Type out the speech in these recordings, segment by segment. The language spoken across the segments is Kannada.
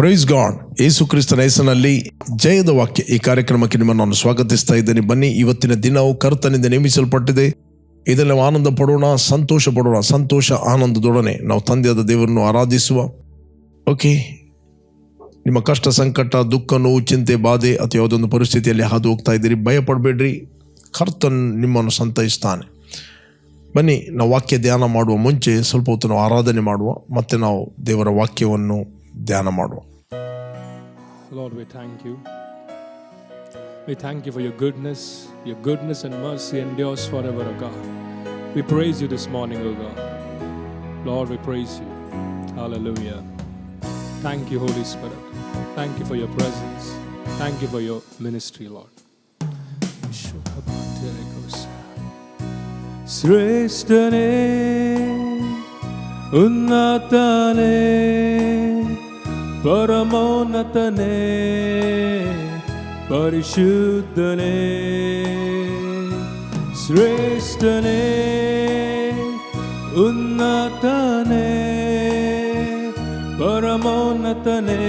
ಪ್ರೈಸ್ ಗಾಡ್ ಯೇಸು ಕ್ರಿಸ್ತನ ಹೆಸರಿನಲ್ಲಿ ಜಯದ ವಾಕ್ಯ. ಈ ಕಾರ್ಯಕ್ರಮಕ್ಕೆ ನಿಮ್ಮನ್ನು ನಾನು ಸ್ವಾಗತಿಸ್ತಾ ಇದ್ದೇನೆ. ಬನ್ನಿ, ಇವತ್ತಿನ ದಿನವು ಕರ್ತನಿಂದ ನೇಮಿಸಲ್ಪಟ್ಟಿದೆ. ಇದನ್ನು ನಾವು ಆನಂದ ಪಡೋಣ, ಸಂತೋಷ ಪಡೋಣ, ಸಂತೋಷ, ಆನಂದದೊಡನೆ ನಾವು ತಂದೆಯಾದ ದೇವರನ್ನು ಆರಾಧಿಸುವ. ಓಕೆ ನಿಮ್ಮ ಕಷ್ಟ, ಸಂಕಟ, ದುಃಖ, ನೋವು, ಚಿಂತೆ, ಬಾಧೆ ಅಥವಾ ಯಾವುದೊಂದು ಪರಿಸ್ಥಿತಿಯಲ್ಲಿ ಹಾದು ಹೋಗ್ತಾ ಇದ್ದೀರಿ ಭಯ ಪಡಬೇಡ್ರಿ ಕರ್ತನ್ ನಿಮ್ಮನ್ನು ಸಂತೈಸ್ತಾನೆ. ಬನ್ನಿ, ನಾವು ವಾಕ್ಯ ಧ್ಯಾನ ಮಾಡುವ ಮುಂಚೆ ಸ್ವಲ್ಪ ಹೊತ್ತು ನಾವು ಆರಾಧನೆ ಮಾಡುವ. ಮತ್ತು ನಾವು ದೇವರ ವಾಕ್ಯವನ್ನು ಧ್ಯಾನ ಮಾಡುವ. Lord, we thank you. We thank you for your goodness. Your goodness and mercy endures forever, O God. We praise you this morning, O God. Lord, we praise you. Hallelujah. Thank you, Holy Spirit. Thank you for your presence. Thank you for your ministry, Lord. ശ്രേഷ്ഠനെ ഉന്നതനെ ಪರಮೋನ್ನತನೇ ಪರಿಶುದ್ಧನೇ ಶ್ರೇಷ್ಠನೇ ಉನ್ನತನೇ ಪರಮೋನ್ನತನೇ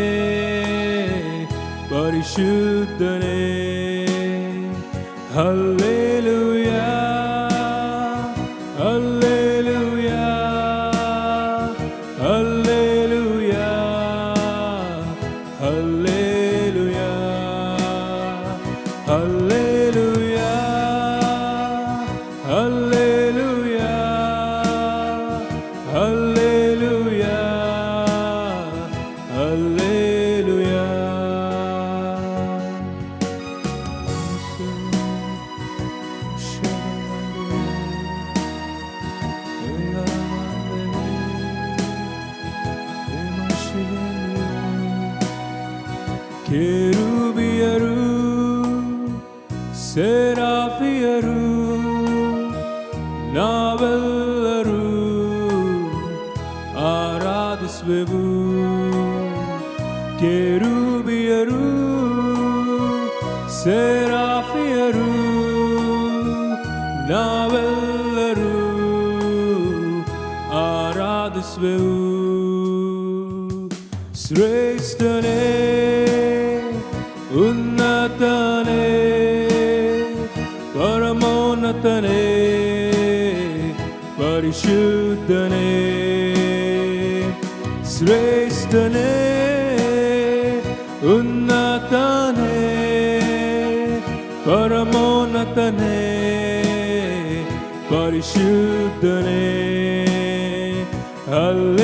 ಪರಿಶುದ್ಧನೇ. ಹಲ್ಲೇಲೂಯಾ. ಹಲ್ಲೇಲೂಯಾ ಕೆರುಬಿಯರು ಸೆರಾಫಿಯರು ನಾವೆಲ್ಲರೂ ಆರಾಧಿಸುವೆವು. ಶ್ರೇಷ್ಠನೇ ಉನ್ನತನೇ ಪರಮೋನ್ನತನೇ ಪರಿಶುದ್ಧನೇ. ಶ್ರೇಷ್ಠನೇ. ఉన్నతనే పరమోన్నతనే పరిశుద్ధనే అల్ల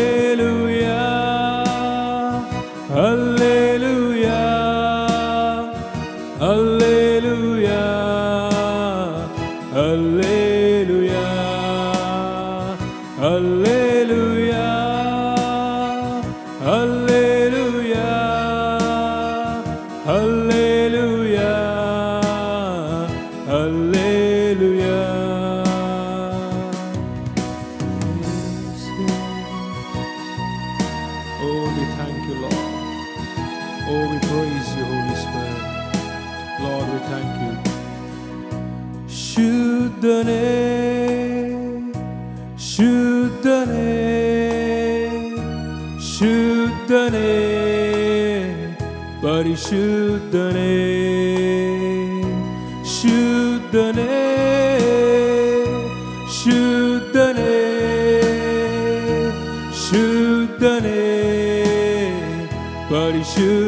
ശുദ്ധനേ ശുദ്ധനേ ശുദ്ധനേ ശുദ്ധനേ പരിശുദ്ധ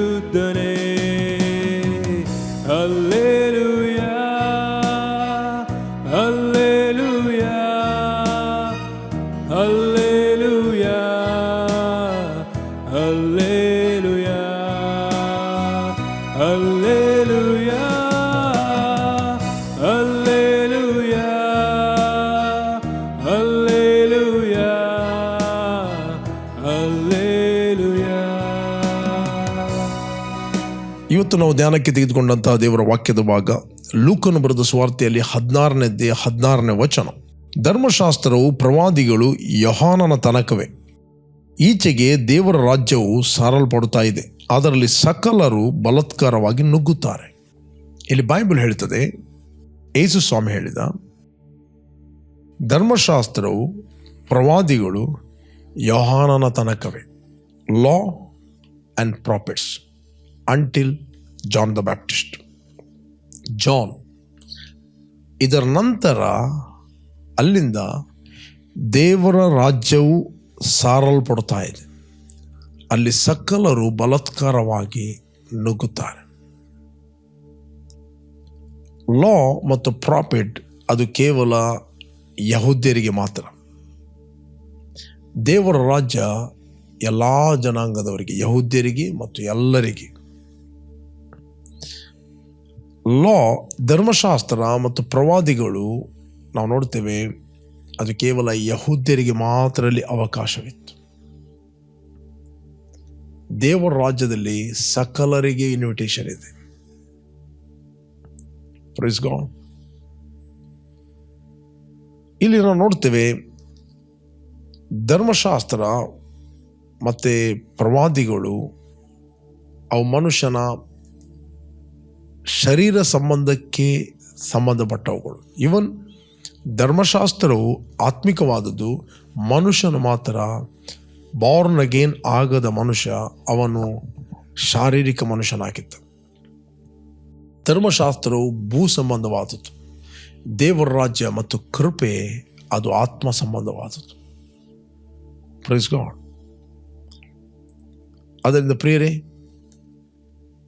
ಇವತ್ತು ನಾವು ಧ್ಯಾನಕ್ಕೆ ತೆಗೆದುಕೊಂಡಂತಹ ದೇವರ ವಾಕ್ಯದ ಭಾಗ ಲೂಕನು ಬರೆದ ಸ್ವಾರ್ಥೆಯಲ್ಲಿ ಹದಿನಾರನೇದೇ ಹದಿನಾರನೇ ವಚನ. ಧರ್ಮಶಾಸ್ತ್ರವು ಪ್ರವಾದಿಗಳು ಯಹಾನನ ತನಕವೇ. ಈಚೆಗೆ ದೇವರ ರಾಜ್ಯವು ಸಾರಲ್ಪಡುತ್ತಾ ಇದೆ. ಅದರಲ್ಲಿ ಸಕಲರು ಬಲತ್ಕಾರವಾಗಿ ನುಗ್ಗುತ್ತಾರೆ. ಇಲ್ಲಿ ಬೈಬಲ್ ಹೇಳ್ತದೆ, ಯೇಸು ಸ್ವಾಮಿ ಹೇಳಿದ, ಧರ್ಮಶಾಸ್ತ್ರವು ಪ್ರವಾದಿಗಳು ಯೋಹಾನನ ತನಕವೇ. Law and prophets until John the Baptist John ಇದರ ನಂತರ ಅಲ್ಲಿಂದ ದೇವರ ರಾಜ್ಯವು ಸಾರಲ್ಪಡ್ತಾ ಇದೆ. ಅಲ್ಲಿ ಸಕಲರು ಬಲತ್ಕಾರವಾಗಿ ನುಗ್ಗುತ್ತಾರೆ. ಲಾ ಮತ್ತು ಪ್ರಾಫಿಟ್ ಅದು ಕೇವಲ ಯಹೂದ್ಯರಿಗೆ ಮಾತ್ರ. ದೇವರ ರಾಜ್ಯ ಎಲ್ಲ ಜನಾಂಗದವರಿಗೆ, ಯಹೂದ್ಯರಿಗೆ ಮತ್ತು ಎಲ್ಲರಿಗೆ. ಲಾ ಧರ್ಮಶಾಸ್ತ್ರ ಮತ್ತು ಪ್ರವಾದಿಗಳು ನಾವು ನೋಡ್ತೇವೆ, ಅದು ಕೇವಲ ಯಹೂದ್ಯರಿಗೆ ಮಾತ್ರ ಅವಕಾಶವಿತ್ತು. ದೇವರ ರಾಜ್ಯದಲ್ಲಿ ಸಕಲರಿಗೆ ಇನ್ವಿಟೇಷನ್ ಇದೆ. ಇಲ್ಲಿ ನಾವು ನೋಡ್ತೇವೆ ಧರ್ಮಶಾಸ್ತ್ರ ಮತ್ತು ಪ್ರವಾದಿಗಳು ಅವು ಮನುಷ್ಯನ ಶರೀರ ಸಂಬಂಧಕ್ಕೆ ಸಂಬಂಧಪಟ್ಟವುಗಳು. ಇವನ್ ಧರ್ಮಶಾಸ್ತ್ರವು ಆತ್ಮಿಕವಾದದ್ದು, ಮನುಷ್ಯನು ಮಾತ್ರ ಬಾರ್ನ್ ಅಗೇನ್ ಆಗದ ಮನುಷ್ಯ, ಅವನು ಶಾರೀರಿಕ ಮನುಷ್ಯನಾಗಿದ್ದ. ಧರ್ಮಶಾಸ್ತ್ರವು ಭೂ ಸಂಬಂಧವಾದದ್ದು. ದೇವರ ರಾಜ್ಯ ಮತ್ತು ಕೃಪೆ ಅದು ಆತ್ಮ ಸಂಬಂಧವಾದದ್ದು. ಪ್ರೈಸ್ ಗಾಡ್ ಅದರಿಂದ ಪ್ರಿಯರೇ,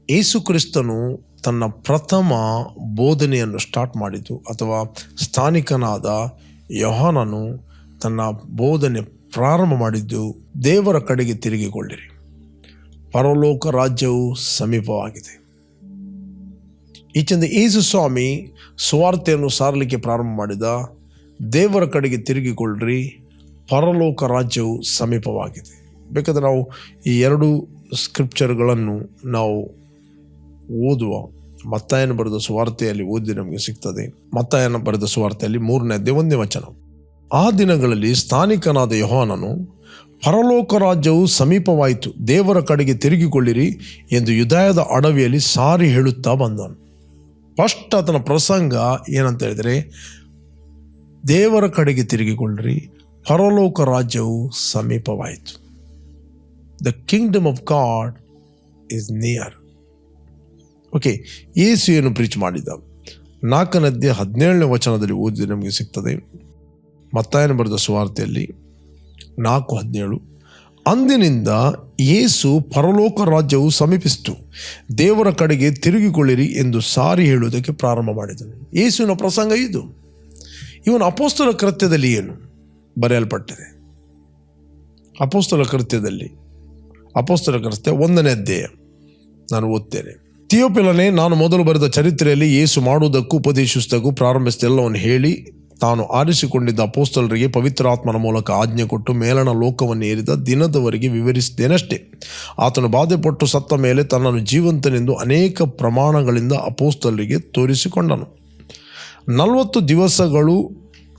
ಯೇಸು ಕ್ರಿಸ್ತನು ತನ್ನ ಪ್ರಥಮ ಬೋಧನೆಯನ್ನು ಸ್ಟಾರ್ಟ್ ಮಾಡಿತು ಅಥವಾ ಸ್ಥಾನಿಕನಾದ ಯೋಹಾನನು ತನ್ನ ಬೋಧನೆ ಪ್ರಾರಂಭ ಮಾಡಿದ್ದು ದೇವರ ಕಡೆಗೆ ತಿರುಗಿಕೊಳ್ಳಿರಿ. ಪರಲೋಕ ರಾಜ್ಯವು ಸಮೀಪವಾಗಿದೆ. ಈಚೆಂದ ಏಸು ಸ್ವಾಮಿ ಸುವಾರ್ತೆಯನ್ನು ಸಾರಲಿಕ್ಕೆ ಪ್ರಾರಂಭ ಮಾಡಿದ, ದೇವರ ಕಡೆಗೆ ತಿರುಗಿಕೊಳ್ಳ್ರಿ, ಪರಲೋಕ ರಾಜ್ಯವು ಸಮೀಪವಾಗಿದೆ. ಬೇಕಾದರೆ ನಾವು ಈ ಎರಡು ಸ್ಕ್ರಿಪ್ಚರ್ಗಳನ್ನು ನಾವು ಓದುವ ಮತ್ತಾಯನ ಬರೆದ ಸುವಾರ್ತೆಯಲ್ಲಿ ಓದಿ ನಮಗೆ ಸಿಗ್ತದೆ. ಮತ್ತಾಯನ ಬರೆದ ಸುವಾರ್ತೆಯಲ್ಲಿ ಮೂರನೇ ಒಂದೇ ವಚನ. ಆ ದಿನಗಳಲ್ಲಿ ಸ್ಥಾನಿಕನಾದ ಯೋಹಾನನು, ಪರಲೋಕ ರಾಜ್ಯವು ಸಮೀಪವಾಯಿತು, ದೇವರ ಕಡೆಗೆ ತಿರುಗಿಕೊಳ್ಳಿರಿ ಎಂದು ಯುದಾಯದ ಅಡವಿಯಲ್ಲಿ ಸಾರಿ ಹೇಳುತ್ತಾ ಬಂದನು ಫಸ್ಟ್ ಆತನ ಪ್ರಸಂಗ ಏನಂತ ಹೇಳಿದರೆ, ದೇವರ ಕಡೆಗೆ ತಿರುಗಿಕೊಳ್ಳ್ರಿ, ಪರಲೋಕ ರಾಜ್ಯವು ಸಮೀಪವಾಯಿತು. The kingdom of God is near okay Yesu ಏನು ಪ್ರೀಚ್ ಮಾಡಿದ ನಾಲ್ಕನದ್ದೇ ಹದಿನೇಳನೇ ವಚನದಲ್ಲಿ ಓದಿದ್ರೆ ನಮಗೆ ಸಿಗ್ತದೆ. ಮತ್ತಾಯನ ಬರೆದ ಸುವಾರ್ತೆಯಲ್ಲಿ ನಾಲ್ಕು ಹದಿನೇಳು. ಅಂದಿನಿಂದ ಯೇಸು ಪರಲೋಕ ರಾಜ್ಯವು ಸಮೀಪಿಸಿತು. ದೇವರ ಕಡೆಗೆ ತಿರುಗಿಕೊಳ್ಳಿರಿ ಎಂದು ಸಾರಿ ಹೇಳುವುದಕ್ಕೆ ಪ್ರಾರಂಭ ಮಾಡಿದನು. ಯೇಸುವಿನ ಪ್ರಸಂಗ ಇದು. ಇವನು ಅಪೋಸ್ತಲ ಕೃತ್ಯದಲ್ಲಿ ಏನು? ಬರೆಯಲ್ಪಟ್ಟಿದೆ. ಅಪೋಸ್ತಲ ಕೃತ್ಯದಲ್ಲಿ. ಅಪೋಸ್ತಲ ಕೃತ್ಯ ಒಂದನೇ ಅಧ್ಯಾಯ. ನಾನು ಓದ್ತೇನೆ. ಥಿಯೋಪಿಲನೆ ನಾನು ಮೊದಲು ಬರೆದ ಚರಿತ್ರೆಯಲ್ಲಿ ಏಸು ಮಾಡುವುದಕ್ಕೂ ಉಪದೇಶಿಸುವುದಕ್ಕೂ ಪ್ರಾರಂಭಿಸಿದೆಲ್ಲವನ್ನು ಹೇಳಿ ತಾನು ಆರಿಸಿಕೊಂಡಿದ್ದ ಅಪೋಸ್ತಲರಿಗೆ ಪವಿತ್ರಾತ್ಮನ ಮೂಲಕ ಆಜ್ಞೆ ಕೊಟ್ಟು ಮೇಲಣ ಲೋಕವನ್ನು ಏರಿದ ದಿನದವರೆಗೆ ವಿವರಿಸಿದ್ದೇನಷ್ಟೇ. ಆತನು ಬಾಧೆಪಟ್ಟು ಸತ್ತ ಮೇಲೆ ತನ್ನನ್ನು ಜೀವಂತನೆಂದು ಅನೇಕ ಪ್ರಮಾಣಗಳಿಂದ ಅಪೋಸ್ತಲರಿಗೆ ತೋರಿಸಿಕೊಂಡನು. ನಲವತ್ತು ದಿವಸಗಳು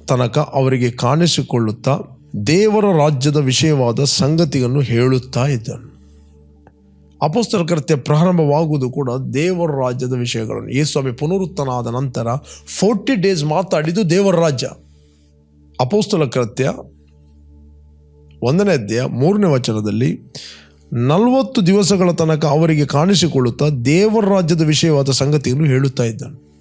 ತನಕ ಅವರಿಗೆ ಕಾಣಿಸಿಕೊಳ್ಳುತ್ತಾ ದೇವರ ರಾಜ್ಯದ ವಿಷಯವಾದ ಸಂಗತಿಯನ್ನು ಹೇಳುತ್ತಾ ಇದ್ದನು. ಅಪೋಸ್ತಲ ಕೃತ್ಯ ಪ್ರಾರಂಭವಾಗುವುದು ಕೂಡ ದೇವರ ರಾಜ್ಯದ ವಿಷಯಗಳನ್ನು. ಯೇಸ್ವಾಮಿ ಪುನರುತ್ತನಾದ ನಂತರ ಫೋರ್ಟಿ ಡೇಸ್ ಮಾತಾಡಿದ್ದು ದೇವರ ರಾಜ್ಯ. ಅಪೋಸ್ತಲ ಕೃತ್ಯ ಒಂದನೇ ಅಧ್ಯಾಯ ಮೂರನೇ ವಚನದಲ್ಲಿ ನಲವತ್ತು ದಿವಸಗಳ ತನಕ ಅವರಿಗೆ ಕಾಣಿಸಿಕೊಳ್ಳುತ್ತಾ ದೇವರ ರಾಜ್ಯದ ವಿಷಯವಾದ ಸಂಗತಿಯನ್ನು ಹೇಳುತ್ತಾ ಇದ್ದಾನೆ.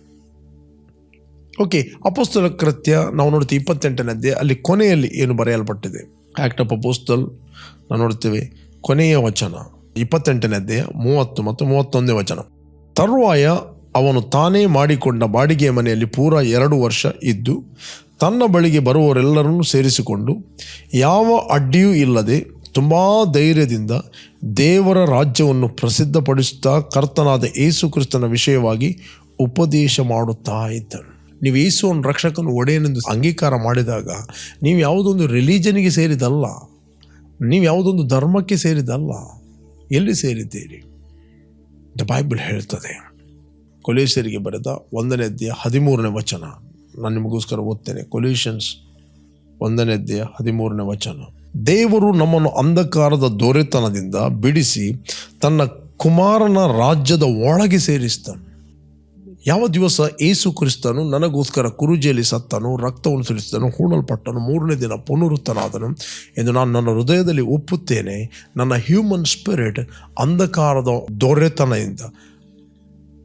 ಓಕೆ ಅಪೋಸ್ತಲ ಕೃತ್ಯ ನಾವು ನೋಡ್ತೀವಿ ಇಪ್ಪತ್ತೆಂಟನೇ ಅಧ್ಯಾಯ. ಅಲ್ಲಿ ಕೊನೆಯಲ್ಲಿ ಏನು ಬರೆಯಲ್ಪಟ್ಟಿದೆ? ಆಕ್ಟ್ ಆಫ್ ಅಪೋಸ್ತಲ್ ನಾವು ನೋಡ್ತೇವೆ ಕೊನೆಯ ವಚನ. ಇಪ್ಪತ್ತೆಂಟನೇ ಅಧ್ಯಾಯ ಮೂವತ್ತು ಮತ್ತು ಮೂವತ್ತೊಂದೇ ವಚನ. ತರುವಾಯ ಅವನು ತಾನೇ ಮಾಡಿಕೊಂಡ ಬಾಡಿಗೆ ಮನೆಯಲ್ಲಿ ಪೂರ ಎರಡು ವರ್ಷ ಇದ್ದು, ತನ್ನ ಬಳಿಗೆ ಬರುವವರೆಲ್ಲರನ್ನು ಸೇರಿಸಿಕೊಂಡು, ಯಾವ ಅಡ್ಡಿಯೂ ಇಲ್ಲದೆ ತುಂಬ ಧೈರ್ಯದಿಂದ ದೇವರ ರಾಜ್ಯವನ್ನು ಪ್ರಸಿದ್ಧಪಡಿಸುತ್ತಾ ಕರ್ತನಾದ ಏಸು ಕ್ರಿಸ್ತನ ವಿಷಯವಾಗಿ ಉಪದೇಶ ಮಾಡುತ್ತಾ ಇದ್ದನು. ನೀವು ಏಸುವನ್ನು ರಕ್ಷಕನು ಒಡೆಯನೆಂದು ಅಂಗೀಕಾರ ಮಾಡಿದಾಗ, ನೀವು ಯಾವುದೊಂದು ರಿಲಿಜನಿಗೆ ಸೇರಿದಲ್ಲ, ನೀವು ಯಾವುದೊಂದು ಧರ್ಮಕ್ಕೆ ಸೇರಿದಲ್ಲ ಎಲ್ಲಿ ಸೇರಿದ್ದೀರಿ? ದ ಬೈಬಲ್ ಹೇಳ್ತದೆ. ಕೊಲೇಶರಿಗೆ ಬರೆದ ಒಂದನೇ ಅಧ್ಯಾಯ ಹದಿಮೂರನೇ ವಚನ. ನಾನು ನಿಮಗೋಸ್ಕರ ಓದ್ತೇನೆ. ಕೊಲೇಷನ್ಸ್ ಒಂದನೇ ಅಧ್ಯಾಯ ಹದಿಮೂರನೇ ವಚನ. ದೇವರು ನಮ್ಮನ್ನು ಅಂಧಕಾರದ ದೊರೆತನದಿಂದ ಬಿಡಿಸಿ ತನ್ನ ಕುಮಾರನ ರಾಜ್ಯದ ಒಳಗೆ ಸೇರಿಸ್ತಾನೆ. ಯಾವ ದಿವಸ ಏಸು ಕ್ರಿಸ್ತನು ನನಗೋಸ್ಕರ ಕುರುಜಿಯಲ್ಲಿ ಸತ್ತನು, ರಕ್ತವನ್ನು ಸುರಿಸಿದನು, ಹೂಣಲ್ಪಟ್ಟನು, ಮೂರನೇ ದಿನ ಪುನರುತ್ತನಾದನು ಎಂದು ನಾನು ನನ್ನ ಹೃದಯದಲ್ಲಿ ಒಪ್ಪುತ್ತೇನೆ. ನನ್ನ ಹ್ಯೂಮನ್ ಸ್ಪಿರಿಟ್ ಅಂಧಕಾರದ ದೊರೆತನದಿಂದ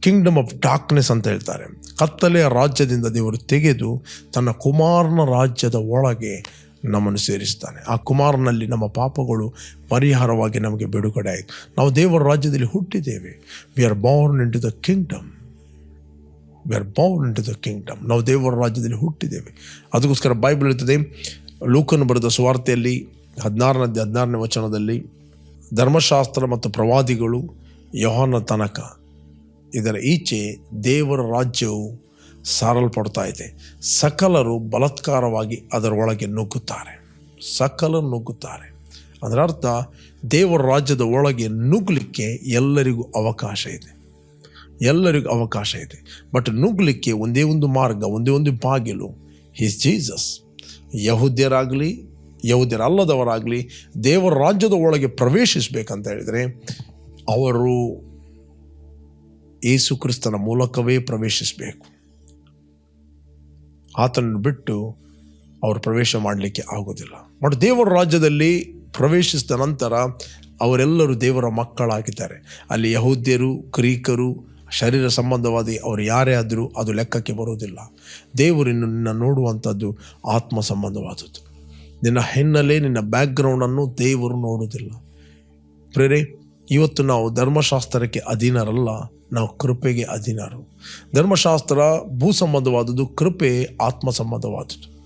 ಕಿಂಗ್ಡಮ್ ಆಫ್ ಡಾರ್ಕ್ನೆಸ್ ಅಂತ ಹೇಳ್ತಾರೆ. ಕತ್ತಲೆಯ ರಾಜ್ಯದಿಂದ ದೇವರು ತೆಗೆದು ತನ್ನ ಕುಮಾರನ ರಾಜ್ಯದ ಒಳಗೆ ನಮ್ಮನ್ನು ಸೇರಿಸ್ತಾನೆ ಆ ಕುಮಾರನಲ್ಲಿ ನಮ್ಮ ಪಾಪಗಳು ಪರಿಹಾರವಾಗಿ ನಮಗೆ ಬಿಡುಗಡೆ ಆಯಿತು ನಾವು ದೇವರ ರಾಜ್ಯದಲ್ಲಿ ಹುಟ್ಟಿದ್ದೇವೆ. We are born into the kingdom we are to the kingdom ನಾವು ದೇವರ ರಾಜ್ಯದಲ್ಲಿ ಹುಟ್ಟಿದ್ದೇವೆ. ಅದಕ್ಕೋಸ್ಕರ ಬೈಬಲ್ ಇರ್ತದೆ ಲೂಕನು ಬರೆದ ಸುವಾರ್ತೆಯಲ್ಲಿ ಹದಿನಾರನೇ ಹದಿನಾರನೇ ವಚನದಲ್ಲಿ, ಧರ್ಮಶಾಸ್ತ್ರ ಮತ್ತು ಪ್ರವಾದಿಗಳು ಯೋಹನ ತನಕ. ಇದರ ಈಚೆ ದೇವರ ರಾಜ್ಯವು ಸಾರಲ್ಪಡ್ತಾ ಇದೆ. ಸಕಲರು ಬಲತ್ಕಾರವಾಗಿ ಅದರೊಳಗೆ ನುಗ್ಗುತ್ತಾರೆ. ಸಕಲರು ನುಗ್ಗುತ್ತಾರೆ. ಅದರ ಅರ್ಥ ದೇವರ ರಾಜ್ಯದ ಒಳಗೆ ನುಗ್ಗಲಿಕ್ಕೆ ಎಲ್ಲರಿಗೂ ಅವಕಾಶ ಇದೆ. ಎಲ್ಲರಿಗೂ ಅವಕಾಶ ಇದೆ. ಬಟ್ ನುಗ್ಗಲಿಕ್ಕೆ ಒಂದೇ ಒಂದು ಮಾರ್ಗ, ಒಂದೇ ಒಂದು ಬಾಗಿಲು ಹಿಸ್ ಜೀಸಸ್ ಯಹುದ್ಯರಾಗಲಿ, ಯಹುದ್ಯರಲ್ಲದವರಾಗಲಿ, ದೇವರ ರಾಜ್ಯದ ಒಳಗೆ ಪ್ರವೇಶಿಸಬೇಕಂತ ಹೇಳಿದರೆ, ಅವರು ಯೇಸು ಕ್ರಿಸ್ತನ ಮೂಲಕವೇ ಪ್ರವೇಶಿಸಬೇಕು. ಆತನನ್ನು ಬಿಟ್ಟು ಅವರು ಪ್ರವೇಶ ಮಾಡಲಿಕ್ಕೆ ಆಗೋದಿಲ್ಲ ಬಟ್ ದೇವರ ರಾಜ್ಯದಲ್ಲಿ ಪ್ರವೇಶಿಸಿದ ನಂತರ ಅವರೆಲ್ಲರೂ ದೇವರ ಮಕ್ಕಳಾಗಿದ್ದಾರೆ. ಅಲ್ಲಿ ಯಹೂದ್ಯರು, ಗ್ರೀಕರು ಶರೀರ ಸಂಬಂಧವಾದಿ ಅವರು ಯಾರೇ ಆದರೂ ಅದು ಲೆಕ್ಕಕ್ಕೆ ಬರುವುದಿಲ್ಲ ದೇವರು ನಿನ್ನ ನೋಡುವಂಥದ್ದು ಆತ್ಮ ಸಂಬಂಧವಾದದ್ದು. ನಿನ್ನ ಹಿನ್ನೆಲೆ, ನಿನ್ನ ಬ್ಯಾಕ್ಗ್ರೌಂಡನ್ನು ದೇವರು ನೋಡುವುದಿಲ್ಲ. ಪ್ರೇರೆ, ಇವತ್ತು ನಾವು ಧರ್ಮಶಾಸ್ತ್ರಕ್ಕೆ ಅಧೀನರಲ್ಲ, ನಾವು ಕೃಪೆಗೆ ಅಧೀನರು. ಧರ್ಮಶಾಸ್ತ್ರ ಭೂ ಸಂಬಂಧವಾದದ್ದು, ಕೃಪೆ ಆತ್ಮ ಸಂಬಂಧವಾದದ್ದು.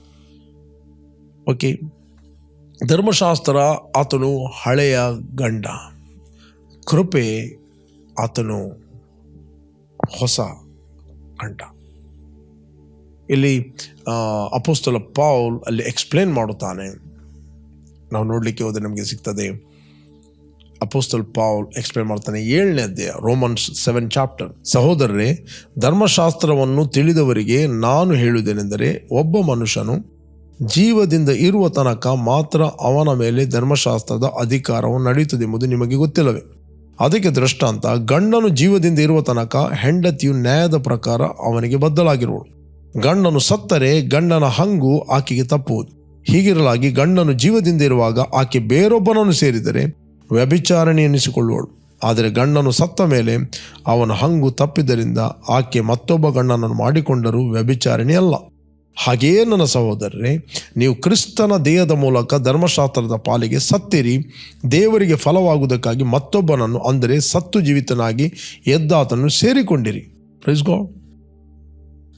ಓಕೆ, ಧರ್ಮಶಾಸ್ತ್ರ ಆತನು ಹಳೆಯ ಗಂಡ. ಕೃಪೆ ಆತನು ಹೊಸ ಕಂಠ. ಇಲ್ಲಿ ಅಪೋಸ್ತಲ ಪೌಲ್ ಅಲ್ಲಿ ಎಕ್ಸ್ಪ್ಲೇನ್ ಮಾಡುತ್ತಾನೆ. ನಾವು ನೋಡಲಿಕ್ಕೆ ಹೋದರೆ ನಮಗೆ ಸಿಗ್ತದೆ. ಅಪೋಸ್ತಲ್ ಪಾಲ್ ಎಕ್ಸ್ಪ್ಲೇನ್ ಮಾಡ್ತಾನೆ ಏಳನೇ ಅಧ್ಯಾಯ ರೋಮನ್ಸ್ ಸೆವೆನ್ ಚಾಪ್ಟರ್ ಸಹೋದರರೇ, ಧರ್ಮಶಾಸ್ತ್ರವನ್ನು ತಿಳಿದವರಿಗೆ ನಾನು ಹೇಳುವುದೇನೆಂದರೆ, ಒಬ್ಬ ಮನುಷ್ಯನು ಜೀವದಿಂದ ಇರುವ ತನಕ ಮಾತ್ರ ಅವನ ಮೇಲೆ ಧರ್ಮಶಾಸ್ತ್ರದ ಅಧಿಕಾರವು ನಡೆಯುತ್ತದೆ ಎಂಬುದು ನಿಮಗೆ ಗೊತ್ತಿಲ್ಲವೇ? ಅದಕ್ಕೆ ದೃಷ್ಟಾಂತ ಗಂಡನು ಜೀವದಿಂದ ಇರುವ ತನಕ ಹೆಂಡತಿಯು ನ್ಯಾಯದ ಪ್ರಕಾರ ಅವನಿಗೆ ಬದ್ದಲಾಗಿರುವಳು ಗಂಡನು ಸತ್ತರೆ ಗಂಡನ ಹಂಗು ಆಕೆಗೆ ತಪ್ಪುವುದು. ಹೀಗಿರಲಾಗಿ ಗಂಡನು ಜೀವದಿಂದ ಇರುವಾಗ ಆಕೆ ಬೇರೊಬ್ಬನನ್ನು ಸೇರಿದರೆ ವ್ಯಭಿಚಾರಣೆ ಎನಿಸಿಕೊಳ್ಳುವಳು. ಆದರೆ ಗಂಡನು ಸತ್ತ ಮೇಲೆ ಅವನ ಹಂಗು ತಪ್ಪಿದ್ದರಿಂದ ಆಕೆ ಮತ್ತೊಬ್ಬ ಗಂಡನನ್ನು ಮಾಡಿಕೊಂಡರೂ ವ್ಯಭಿಚಾರಣೆ ಅಲ್ಲ. ಹಾಗೆಯೇ ನನ್ನ ಸಹೋದರರೇ, ನೀವು ಕ್ರಿಸ್ತನ ದೇಹದ ಮೂಲಕ ಧರ್ಮಶಾಸ್ತ್ರದ ಪಾಲಿಗೆ ಸತ್ತಿರಿ. ದೇವರಿಗೆ ಫಲವಾಗುವುದಕ್ಕಾಗಿ ಮತ್ತೊಬ್ಬನನ್ನು ಅಂದರೆ ಸತ್ತು ಜೀವಿತನಾಗಿ ಎದ್ದಾತನ್ನು ಸೇರಿಕೊಂಡಿರಿ. ಪ್ರೈಸ್ ಗಾಡ್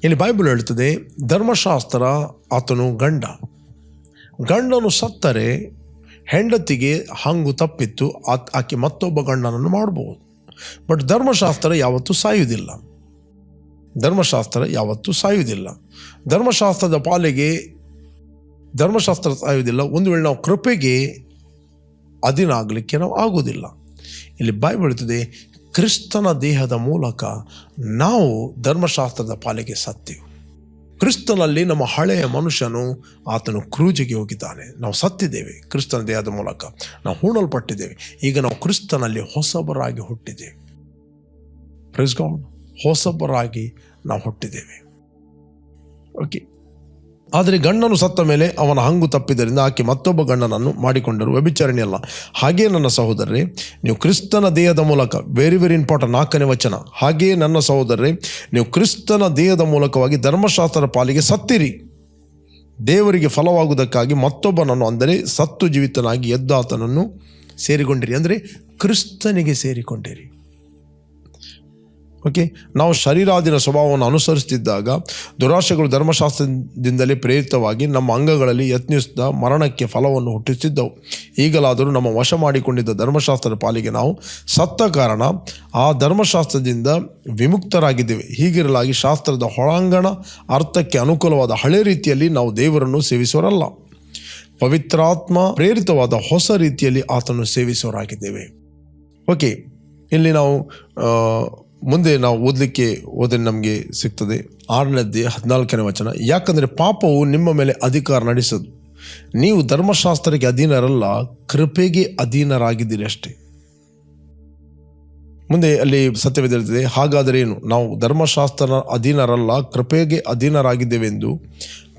ಇಲ್ಲಿ ಬೈಬಲ್ ಹೇಳ್ತದೆ ಧರ್ಮಶಾಸ್ತ್ರ ಆತನು ಗಂಡ. ಗಂಡನು ಸತ್ತರೆ, ಹೆಂಡತಿಗೆ ಹಂಗು ತಪ್ಪಿತ್ತು ಆಕೆ ಮತ್ತೊಬ್ಬ ಗಂಡನನ್ನು ಮಾಡಬಹುದು ಬಟ್ ಧರ್ಮಶಾಸ್ತ್ರ ಯಾವತ್ತೂ ಸಾಯುವುದಿಲ್ಲ. ಧರ್ಮಶಾಸ್ತ್ರ ಯಾವತ್ತೂ ಸಾಯುವುದಿಲ್ಲ. ಧರ್ಮಶಾಸ್ತ್ರದ ಪಾಲಿಗೆ ಧರ್ಮಶಾಸ್ತ್ರ ಸಾಯುವುದಿಲ್ಲ. ಒಂದು ವೇಳೆ ನಾವು ಕೃಪೆಗೆ ಅಧೀನ ಆಗಲಿಕ್ಕೆ ನಾವು ಆಗುವುದಿಲ್ಲ. ಇಲ್ಲಿ ಬಾಯಿ ಬೀಳುತ್ತದೆ ಕ್ರಿಸ್ತನ ದೇಹದ ಮೂಲಕ ನಾವು ಧರ್ಮಶಾಸ್ತ್ರದ ಪಾಲಿಗೆ ಸತ್ತೆವು. ಕ್ರಿಸ್ತನಲ್ಲಿ ನಮ್ಮ ಹಳೆಯ ಮನುಷ್ಯನು ಆತನು ಕ್ರೂಜಿಗೆ ಹೋಗಿದ್ದಾನೆ. ನಾವು ಸತ್ತಿದ್ದೇವೆ ಕ್ರಿಸ್ತನ ದೇಹದ ಮೂಲಕ. ನಾವು ಹೂಣಲ್ಪಟ್ಟಿದ್ದೇವೆ. ಈಗ ನಾವು ಕ್ರಿಸ್ತನಲ್ಲಿ ಹೊಸಬರಾಗಿ ಹುಟ್ಟಿದ್ದೇವೆ. ಪ್ರೈಸ್ ಗಾಡ್ ಹೊಸಬರಾಗಿ ನಾವು ಹುಟ್ಟಿದ್ದೇವೆ. ಓಕೆ ಆದರೆ ಗಂಡನು ಸತ್ತ ಮೇಲೆ ಅವನ ಹಂಗು ತಪ್ಪಿದ್ದರಿಂದ ಆಕೆ ಮತ್ತೊಬ್ಬ ಗಂಡನನ್ನು ಮಾಡಿಕೊಂಡರು. ವ್ಯಭಿಚಾರಣೆಯಲ್ಲ ಹಾಗೆಯೇ ನನ್ನ ಸಹೋದರರೇ, ನೀವು ಕ್ರಿಸ್ತನ ದೇಹದ ಮೂಲಕ ವೆರಿ ವೆರಿ ಇಂಪಾರ್ಟೆಂಟ್ ನಾಲ್ಕನೇ ವಚನ. ಹಾಗೆಯೇ ನನ್ನ ಸಹೋದರರೇ, ನೀವು ಕ್ರಿಸ್ತನ ದೇಹದ ಮೂಲಕವಾಗಿ ಧರ್ಮಶಾಸ್ತ್ರ ಪಾಲಿಗೆ ಸತ್ತಿರಿ. ದೇವರಿಗೆ ಫಲವಾಗುವುದಕ್ಕಾಗಿ ಮತ್ತೊಬ್ಬನನ್ನು ಅಂದರೆ ಸತ್ತು ಜೀವಿತನಾಗಿ ಎದ್ದಾತನನ್ನು ಸೇರಿಕೊಂಡಿರಿ. ಅಂದರೆ ಕ್ರಿಸ್ತನಿಗೆ ಸೇರಿಕೊಂಡಿರಿ. ಓಕೆ ನಾವು ಶರೀರಾದಿನ ಸ್ವಭಾವವನ್ನು ಅನುಸರಿಸುತ್ತಿದ್ದಾಗ ದುರಾಶೆಗಳು ಧರ್ಮಶಾಸ್ತ್ರದಿಂದಲೇ ಪ್ರೇರಿತವಾಗಿ ನಮ್ಮ ಅಂಗಗಳಲ್ಲಿ ಯತ್ನಿಸಿದ ಮರಣಕ್ಕೆ ಫಲವನ್ನು ಹುಟ್ಟಿಸುತ್ತಿದ್ದವು ಈಗಲಾದರೂ ನಮ್ಮ ವಶ ಮಾಡಿಕೊಂಡಿದ್ದ ಧರ್ಮಶಾಸ್ತ್ರದ ಪಾಲಿಗೆ ನಾವು ಸತ್ತ ಕಾರಣ ಆ ಧರ್ಮಶಾಸ್ತ್ರದಿಂದ ವಿಮುಕ್ತರಾಗಿದ್ದೇವೆ. ಹೀಗಿರಲಾಗಿ ಶಾಸ್ತ್ರದ ಹೊಳಾಂಗಣ ಅರ್ಥಕ್ಕೆ ಅನುಕೂಲವಾದ ಹಳೆ ರೀತಿಯಲ್ಲಿ ನಾವು ದೇವರನ್ನು ಸೇವಿಸೋರಲ್ಲ ಪವಿತ್ರಾತ್ಮ ಪ್ರೇರಿತವಾದ ಹೊಸ ರೀತಿಯಲ್ಲಿ ಆತನು ಸೇವಿಸೋರಾಗಿದ್ದೇವೆ ಓಕೆ ಇಲ್ಲಿ ನಾವು ಮುಂದೆ ನಾವು ಓದಲಿಕ್ಕೆ ಓದ್ರೆ ನಮಗೆ ಸಿಗ್ತದೆ. ಆರನೇದ್ದೇ ಹದಿನಾಲ್ಕನೇ ವಚನ, ಯಾಕಂದರೆ ಪಾಪವು ನಿಮ್ಮ ಮೇಲೆ ಅಧಿಕಾರ ನಡೆಸೋದು. ನೀವು ಧರ್ಮಶಾಸ್ತ್ರಕ್ಕೆ ಅಧೀನರಲ್ಲ, ಕೃಪೆಗೆ ಅಧೀನರಾಗಿದ್ದೀರಿ ಅಷ್ಟೇ. ಮುಂದೆ ಅಲ್ಲಿ ಸತ್ಯವೇದಿರುತ್ತದೆ ಹಾಗಾದರೆ ಏನು? ನಾವು ಧರ್ಮಶಾಸ್ತ್ರ ಅಧೀನರಲ್ಲ, ಕೃಪೆಗೆ ಅಧೀನರಾಗಿದ್ದೇವೆಂದು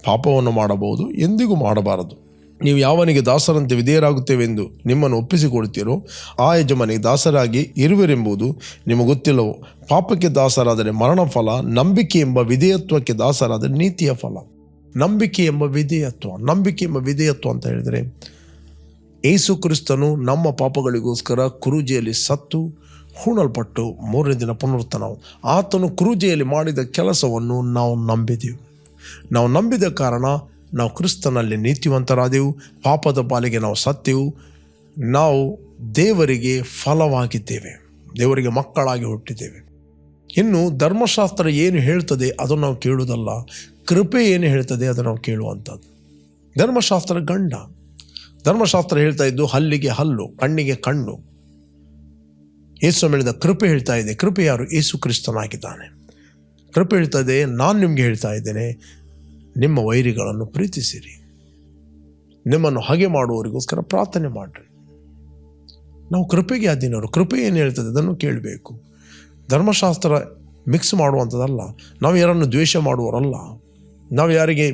ಪಾಪವನ್ನು ಮಾಡಬಹುದು, ಎಂದಿಗೂ ಮಾಡಬಾರದು. ನೀವು ಯಾವನಿಗೆ ದಾಸರಂತೆ ವಿಧೇಯರಾಗುತ್ತೇವೆಂದು ನಿಮ್ಮನ್ನು ಒಪ್ಪಿಸಿಕೊಡುತ್ತೀರೋ, ಆ ಯಜಮಾನಿಗೆ ದಾಸರಾಗಿ ಇರುವಿರೆಂಬುದು ನಿಮಗೆ ಗೊತ್ತಿಲ್ಲವೋ? ಪಾಪಕ್ಕೆ ದಾಸರಾದರೆ ಮರಣ ಫಲ ನಂಬಿಕೆ ಎಂಬ ವಿಧೇಯತ್ವಕ್ಕೆ ದಾಸರಾದರೆ ನೀತಿಯ ಫಲ. ನಂಬಿಕೆ ಎಂಬ ವಿಧೇಯತ್ವ, ನಂಬಿಕೆ ಎಂಬ ವಿಧೇಯತ್ವ ಅಂತ ಹೇಳಿದರೆ ಏಸು ಕ್ರಿಸ್ತನು ನಮ್ಮ ಪಾಪಗಳಿಗೋಸ್ಕರ ಕುರುಜಿಯಲ್ಲಿ ಸತ್ತು, ಹೂಣಲ್ಪಟ್ಟು ಮೂರನೇ ದಿನ ಪುನರುತ್ಥಾನ ಆತನು ಕುರುಜಿಯಲ್ಲಿ ಮಾಡಿದ ಕೆಲಸವನ್ನು ನಾವು ನಂಬಿದೆವು. ನಾವು ನಂಬಿದ ಕಾರಣ ನಾವು ಕ್ರಿಸ್ತನಲ್ಲಿ ನೀತಿವಂತರಾದೆವು, ಪಾಪದ ಪಾಲಿಗೆ ನಾವು ಸತ್ತೆವು, ನಾವು ದೇವರಿಗೆ ಫಲವಾಗಿದ್ದೇವೆ, ದೇವರಿಗೆ ಮಕ್ಕಳಾಗಿ ಹುಟ್ಟಿದ್ದೇವೆ. ಇನ್ನು ಧರ್ಮಶಾಸ್ತ್ರ ಏನು ಹೇಳ್ತದೆ ಅದನ್ನು ನಾವು ಕೇಳುವುದಲ್ಲ, ಕೃಪೆ ಏನು ಹೇಳ್ತದೆ ಅದನ್ನು ನಾವು ಕೇಳುವಂಥದ್ದು. ಧರ್ಮಶಾಸ್ತ್ರ ಗಂಡ. ಧರ್ಮಶಾಸ್ತ್ರ ಹೇಳ್ತಾ ಇದ್ದು ಹಲ್ಲಿಗೆ ಹಲ್ಲು, ಕಣ್ಣಿಗೆ ಕಣ್ಣು. ಏಸು ಮೇಳದ ಕೃಪೆ ಹೇಳ್ತಾ ಇದೆ, ಕೃಪೆ ಯಾರು? ಏಸು ಕ್ರಿಸ್ತನಾಗಿದ್ದಾನೆ. ಕೃಪೆ ಹೇಳ್ತಾ ಇದೆ, ನಾನು ನಿಮಗೆ ಹೇಳ್ತಾ ಇದ್ದೇನೆ ನಿಮ್ಮ ವೈರಿಗಳನ್ನು ಪ್ರೀತಿಸಿರಿ. ನಿಮ್ಮನ್ನು ಹಾಗೆ ಮಾಡುವವರಿಗೋಸ್ಕರ ಪ್ರಾರ್ಥನೆ ಮಾಡಿರಿ. ನಾವು ಕೃಪೆಗೆ ಅಧೀನರು. ಕೃಪೆ ಏನು ಹೇಳ್ತದೆ? ಅದನ್ನು ಕೇಳಬೇಕು. ಧರ್ಮಶಾಸ್ತ್ರ ಮಿಕ್ಸ್ ಮಾಡುವಂಥದ್ದಲ್ಲ. ನಾವು ಯಾರನ್ನು ದ್ವೇಷ ಮಾಡುವವರಲ್ಲ. ನಾವು ಯಾರಿಗೆ